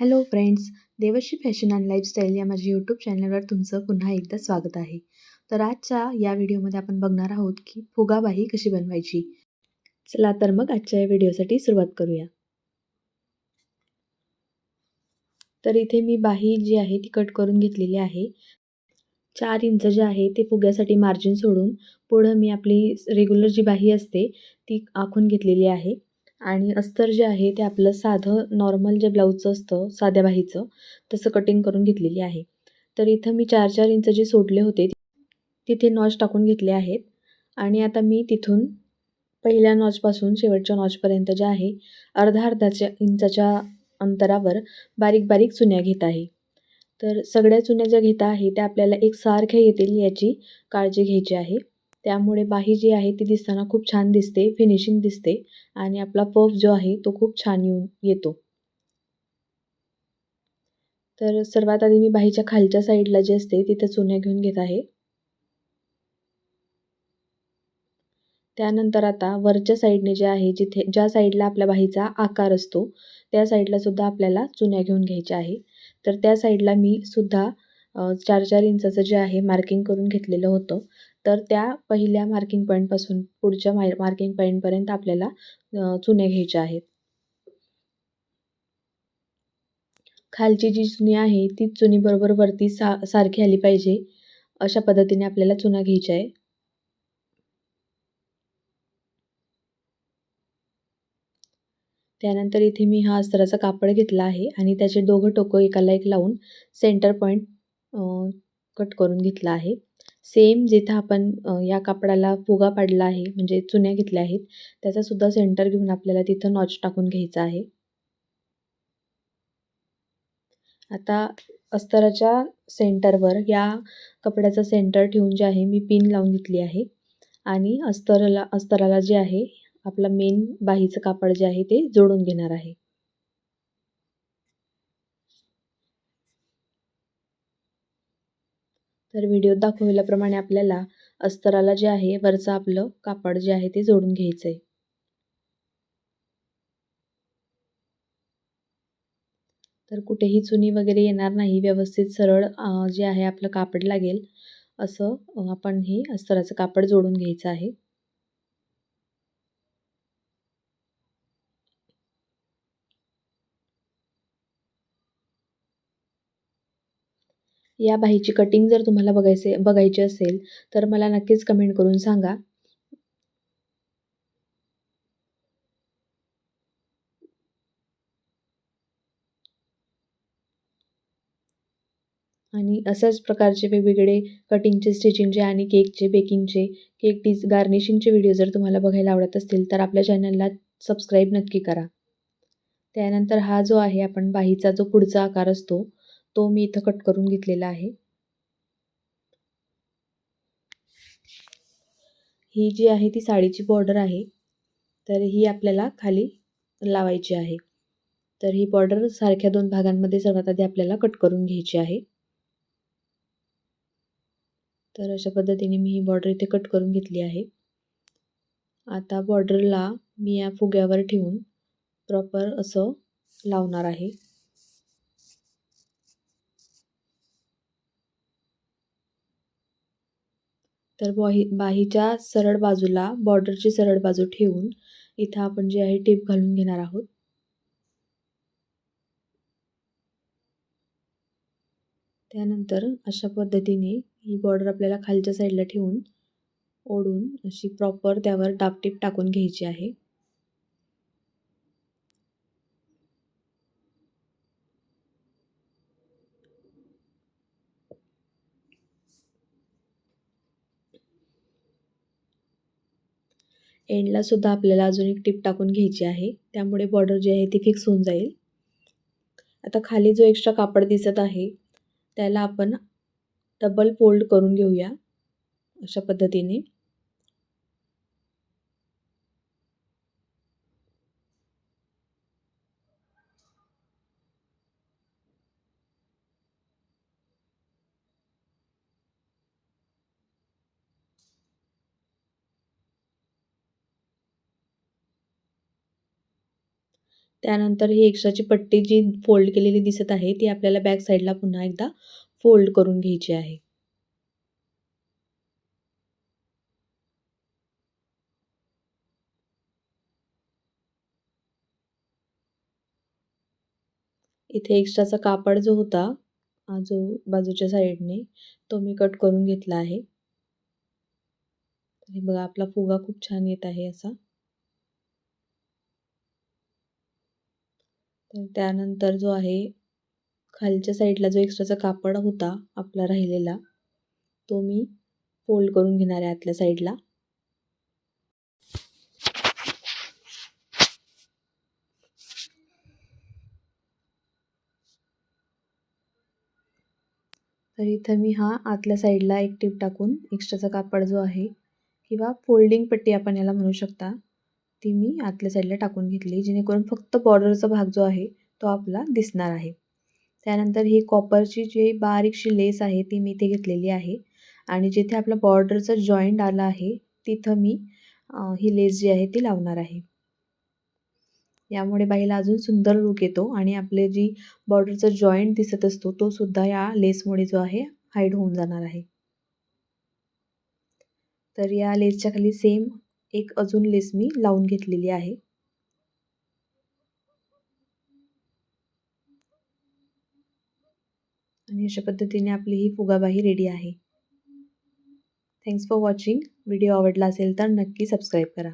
Hello friends Devshree fashion and lifestyle या माझ्या YouTube चॅनलवर तुमचं पुन्हा एकदा स्वागत आहे. तर आजच्या या व्हिडिओमध्ये आपण बघणार आहोत की फुगाबाही कशी बनवायची. चला तर मग आजच्या या व्हिडिओसाठी सुरुवात करूया. तर इथे मी बाही जी आहे ती कट करून घेतलेली आहे. चार इंच जे आहे ते फुग्यासाठी मार्जिन सोडून पुढं मी आपली रेग्युलर जी बाही असते ती आखून घेतलेली आहे. आणि अस्तर जे आहे ते आपलं साधं नॉर्मल जे ब्लाऊजचं असतं साध्या बाहीचं तसं कटिंग करून घेतलेली आहे. तर इथं मी चार चार इंच जे सोडले होते तिथे नॉच टाकून घेतले आहेत. आणि आता मी तिथून पहिल्या नॉचपासून शेवटच्या नॉचपर्यंत जे आहे अर्धा अर्धाच्या इंचाच्या अंतरावर बारीक बारीक चुन्या घेत आहे. तर सगळ्या चुन्या ज्या घेत आहे त्या आपल्याला एकसारख्या येतील याची काळजी घ्यायची आहे. त्यामुळे बाही जी आहे ती दिसताना खूप छान दिसते फिनिशिंग दिसते आणि आपला पफ जो आहे तो खूप छान येऊन येतो. तर सर्वात आधी मी बाहीच्या खालच्या साईडला जे असते तिथे चुन्या घेऊन घेत आहे. त्यानंतर आता वरच्या साईडने जे आहे जिथे ज्या साईडला आपल्या बाहीचा आकार असतो त्या साईडला सुद्धा आपल्याला चुन्या घेऊन घ्यायच्या आहे. तर त्या साईडला मी सुद्धा चार चार इंचाचं जे आहे मार्किंग करून घेतलेलं होतं. तर त्या पहिल्या मार्किंग पॉईंटपासून पुढच्या माय मार्किंग पॉईंटपर्यंत आपल्याला चुन्या घ्यायच्या आहेत. खालची जी चुनी आहे तीच चुनी बरोबर वरती सा सारखी आली पाहिजे. अशा पद्धतीने आपल्याला चुना घ्यायच्या आहे त्यानंतर इथे मी हा अस्तराचा कापड घेतला आहे आणि त्याचे दोघं टोकं एकाला एक लावून सेंटर पॉईंट कट करून घेतला आहे. सेम जिथं आपण या कापडाला फुगा पाडला आहे म्हणजे चुन्या घेतल्या आहेत त्याचासुद्धा सेंटर घेऊन आपल्याला तिथं नॉच टाकून घ्यायचा आहे. आता अस्तराच्या सेंटरवर या कपड्याचा सेंटर ठेवून जे आहे मी पिन लावून घेतली आहे. आणि अस्तराला अस्तराला जे आहे आपला मेन बाहीचं कापड जे आहे ते जोडून घेणार आहे. तर व्हिडिओत दाखवल्याप्रमाणे आपल्याला अस्तराला जे आहे वरचं आपलं कापड जे आहे ते जोडून घ्यायचं आहे तर कुठेही चुनी वगैरे येणार नाही व्यवस्थित सरळ जे आहे आपलं कापड लागेल असं आपण हे अस्तराचं कापड जोडून घ्यायचं आहे. या बाहीची कटिंग जर तुम्हाला बघायचे बघायची असेल तर मला नक्कीच कमेंट करून सांगा. आणि अशाच प्रकारचे वेगवेगळे कटिंगचे स्टिचिंगचे आणि केकचे बेकिंगचे केक डिस गार्निशिंगचे व्हिडिओ जर तुम्हाला बघायला आवडत असतील तर आपल्या चॅनलला सबस्क्राईब नक्की करा. त्यानंतर हा जो आहे आपण बाहीचा जो पुढचा आकार असतो तो मी इथं कट करून घेतलेला आहे. ही जी आहे ती साडीची बॉर्डर आहे. तर ही आपल्याला खाली लावायची आहे. तर ही बॉर्डर सारख्या दोन भागांमध्ये सर्वात आधी आपल्याला कट करून घ्यायची आहे. तर अशा पद्धतीने मी ही बॉर्डर इथे कट करून घेतली आहे. आता बॉर्डरला मी या फुग्यावर ठेवून प्रॉपर असं लावणार आहे. तर बॉही बाहीच्या सरळ बाजूला बॉर्डरची सरळ बाजू ठेवून इथं आपण जे आहे टीप घालून घेणार आहोत. त्यानंतर अशा पद्धतीने ही बॉर्डर आपल्याला खालच्या साईडला ठेवून ओढून अशी प्रॉपर त्यावर डापटीप टाकून घ्यायची आहे. एंडला सुद्धा आपल्याला अजून एक टिप टाकून घ्यायची आहे. त्यामुळे बॉर्डर जी आहे ती फिक्स होऊन जाईल. आता खाली जो एक्स्ट्रा कापड दिसत आहे त्याला आपण डबल फोल्ड करून घेऊया. अशा पद्धतीने. त्यानंतर ही एक्स्ट्राची पट्टी जी फोल्ड केलेली दिसत आहे ती आपल्याला बॅक साईडला पुन्हा एकदा फोल्ड करून घ्यायची आहे. इथे एक्स्ट्राचा कापड जो होता जो बाजूच्या साईडने तो मी कट करून घेतला आहे. बघा आपला फुगा खूप छान येत आहे असा. तर त्यानंतर जो आहे खालच्या साईडला जो एक्स्ट्राचा कापड होता आपला राहिलेला तो मी फोल्ड करून घेणार आहे आतल्या साईडला. तर इथं मी हा आतल्या साईडला एक टीप टाकून एक्स्ट्राचा कापड जो आहे किंवा फोल्डिंग पट्टी आपण याला म्हणू शकता ती मी आतल्या साईडला टाकून घेतली जेणेकरून फक्त बॉर्डरचा भाग जो आहे तो आपला दिसणार आहे. त्यानंतर ही कॉपरची जी बारीकशी लेस आहे ती मी इथे घेतलेली आहे. आणि जिथे आपला बॉर्डरचा जॉईंट आला आहे तिथं मी ही लेस जी आहे ती लावणार आहे. यामुळे बाईला अजून सुंदर लुक येतो आणि आपले जी बॉर्डरचा जॉईंट दिसत असतो तो सुद्धा या लेसमुळे जो आहे हाईड होऊन जाणार आहे. तर या लेसच्या खाली सेम एक अजून लेस मी लावून घेतलेली आहे. आणि अशा पद्धतीने आपली ही फुगाबाही रेडी आहे. थँक्स फॉर वॉचिंग व्हिडिओ आवडला असेल तर नक्की सबस्क्राईब करा.